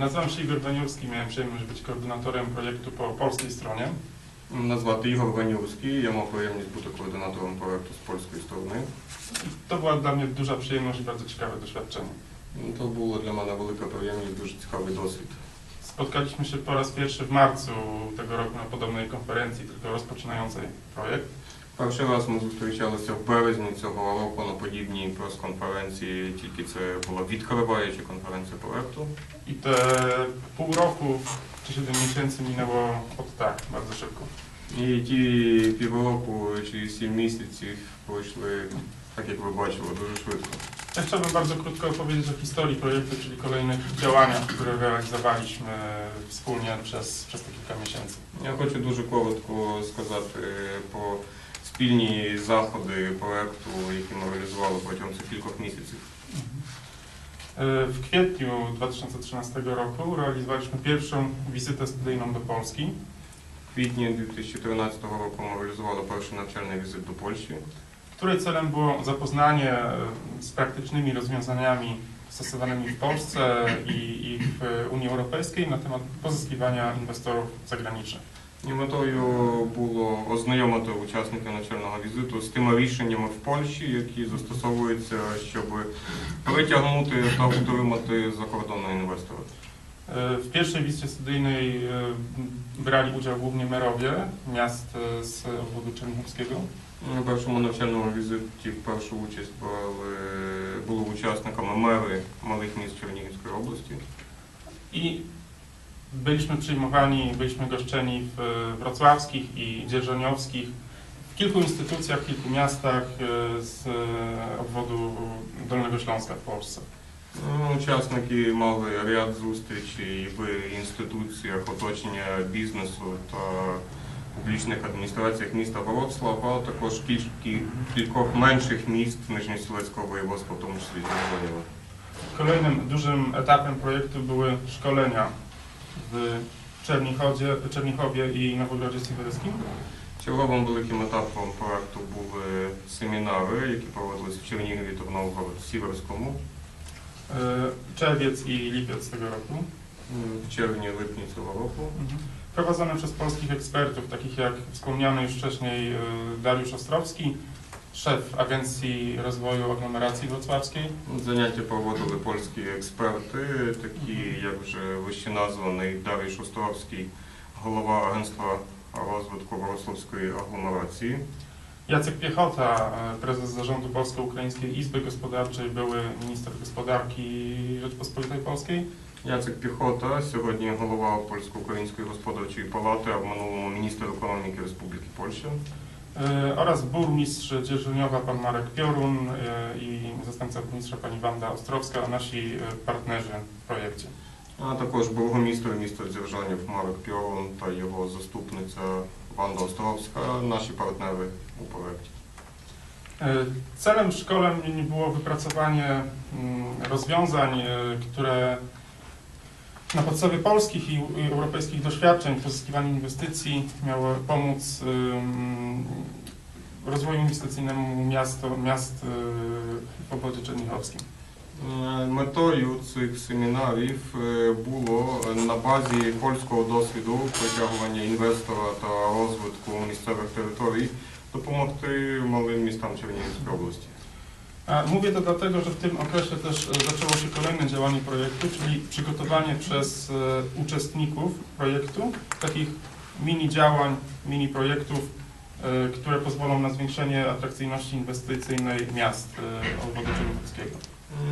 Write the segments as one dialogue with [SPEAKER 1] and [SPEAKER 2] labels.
[SPEAKER 1] Nazywam się Igor Daniowski, miałem przyjemność być koordynatorem projektu po polskiej stronie.
[SPEAKER 2] Nazwa Igor Waniurski, ja mam przyjemność być koordynatorem projektu z polskiej strony.
[SPEAKER 1] To była dla mnie duża przyjemność i bardzo ciekawe doświadczenie.
[SPEAKER 2] To było dla mnie wielka przyjemność, dużo ciekawy dosyć.
[SPEAKER 1] Spotkaliśmy się po raz pierwszy w marcu tego roku na podobnej konferencji, tylko rozpoczynającej projekt.
[SPEAKER 2] Перший раз ми зустрічалися в березні цього року на подібній прес-конференції, тільки це була відкриваюча конференція проекту.
[SPEAKER 1] I te pół roku czy 7 miesięcy minęło od tak, bardzo szybko.
[SPEAKER 2] І ті півроку чи сім місяців пройшли, так як ви бачили, дуже швидко.
[SPEAKER 1] Ja chciałbym bardzo krótko opowiedzieć o historii projektu, czyli kolejnych działaniach, które realizowaliśmy wspólnie przez, przez te kilka miesięcy.
[SPEAKER 2] Я хочу дуже коротко сказати про спільні заходи проекту, які ми реалізували протягом цих кількох місяців.
[SPEAKER 1] E, W kwietniu 2013 roku realizowaliśmy pierwszą wizytę studyjną do Polski.
[SPEAKER 2] В квітні 2013 року ми реалізували перший навчальний візит до Польщі.
[SPEAKER 1] której celem było zapoznanie e, z praktycznymi rozwiązaniami stosowanymi w Polsce i, i w Unii Europejskiej na temat pozyskiwania inwestorów zagranicznych.
[SPEAKER 2] І метою було ознайомити учасників навчального візиту з тими рішеннями в Польщі, які застосовуються, щоб притягнути та утримати закордонного інвестора.
[SPEAKER 1] E, W pierwszej wizycie studyjnej brali udział głównie merowie miast z obwodu czernichowskiego.
[SPEAKER 2] На першому навчальному візиті в першу участь брали, були учасниками мери малих міст Чернігівської області.
[SPEAKER 1] I byliśmy przyjmowani, byliśmy goszczeni w e, wrocławskich i dzierżoniowskich, w kilku instytucjach, w kilku miastach e, z e, obwodu Dolnego Śląska w Polsce.
[SPEAKER 2] Ну, Учасники мали ряд зустрічей в інституціях оточення бізнесу та публічних адміністраціях міста Вроцлав, а також кількі- кількох менших міст Нижньосілецького воєводства, в тому числі Червоніва.
[SPEAKER 1] Kolejnym dużym etapem projektu były szkolenia w Czernichowie, Czernichowie i Nowogrodzie Siwerskim.
[SPEAKER 2] Черговим великим етапом проекту були семінари, які проводилися в Чернігові та в Новгород-Сіверському
[SPEAKER 1] e, Czerwiec i lipiec tego roku.
[SPEAKER 2] в червні-липні цього року.
[SPEAKER 1] Prowadzone przez polskich ekspertów, takich jak wspomniany już wcześniej e, Dariusz Ostrowski, szef Agencji Rozwoju Aglomeracji Wrocławskiej,
[SPEAKER 2] Заняття проводили польські експерти, такі як вже вище названий Дарій Шостровський, голова агентства розвитку Вроцлавської агломерації.
[SPEAKER 1] Jacek Piechota, prezes zarządu Polsko-Ukraińskiej Izby Gospodarczej, były minister gospodarki Rzeczpospolitej Polskiej
[SPEAKER 2] Яцек Піхота, сьогодні голова Польсько-Української господарчої палати, а в минулому міністр економіки Республіки Польща.
[SPEAKER 1] e, oraz burmistrz Dzierżoniowa, pan Marek Piorun e, i zastępca burmistrza pani Wanda Ostrowska, nasi e, partnerzy w projekcie.
[SPEAKER 2] А також бургомістр міста Дзержанів Марок Пьорун та його заступниця Ванда Островська, наші партнери у проєкті.
[SPEAKER 1] E, Celem szkoleń było wypracowanie mm, rozwiązań, e, które na podstawie polskich i europejskich doświadczeń w inwestycji miały pomóc rozwoju inwestycyjnemu miasto, miast w obwodzie czernichowskim.
[SPEAKER 2] Метою цих семінарів було на базі польського досвіду притягування інвестора та розвитку місцевих територій допомогти малим містам Чернігівської області.
[SPEAKER 1] A Mówię to dlatego, że w tym okresie też e, zaczęło się kolejne działanie projektu, czyli przygotowanie przez e, uczestników projektu takich mini działań, mini projektów, e, które pozwolą na zwiększenie atrakcyjności inwestycyjnej miast e, obwodu czernichowskiego.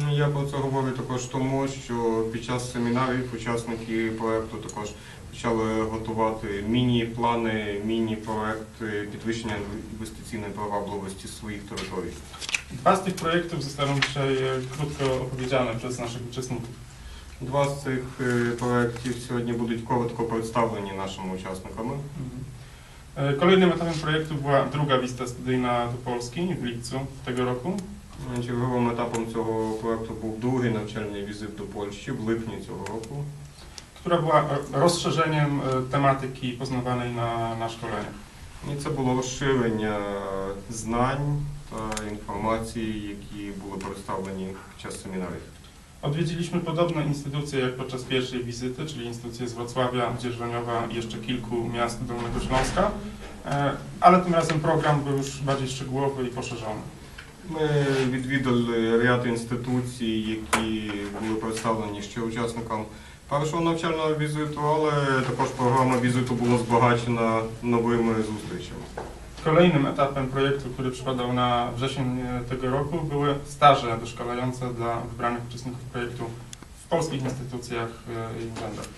[SPEAKER 2] М, Я про це говорю також тому, що під час семінарів учасники проекту також почали готувати міні-плани, міні-проекти підвищення інвестиційної привабливості своїх територій.
[SPEAKER 1] Dwa z tych projektów zostaną dzisiaj e, krótko opowiedziane przez naszych uczestników.
[SPEAKER 2] Два з цих е, проєктів сьогодні будуть коротко представлені нашими учасниками.
[SPEAKER 1] E, Kolejnym etapem projektu była druga wizyta studyjna do Polski w lipcu tego roku.
[SPEAKER 2] Черговим етапом цього проекту був другий навчальний візит до Польщі в липні цього року.
[SPEAKER 1] która była e, rozszerzeniem e, tematyki poznawanej na, na szkoleniach.
[SPEAKER 2] І це було розширення знань та інформації, які були представлені під час семінарів.
[SPEAKER 1] Odwiedziliśmy podobne instytucje jak podczas pierwszej wizyty, czyli instytucje z Wrocławia, Dzierżoniowa i jeszcze kilku miast Dolnego Śląska, e, ale tym razem program był już bardziej szczegółowy i poszerzony.
[SPEAKER 2] Ми відвідали ряд інституцій, які були представлені ще учасникам першого навчального візиту, але також програма візиту була збагачена новими зустрічами.
[SPEAKER 1] Kolejnym etapem projektu, który przypadał na wrzesień e, tego roku, były staże doszkalające dla wybranych uczestników projektu w polskich instytucjach e, i urzędach.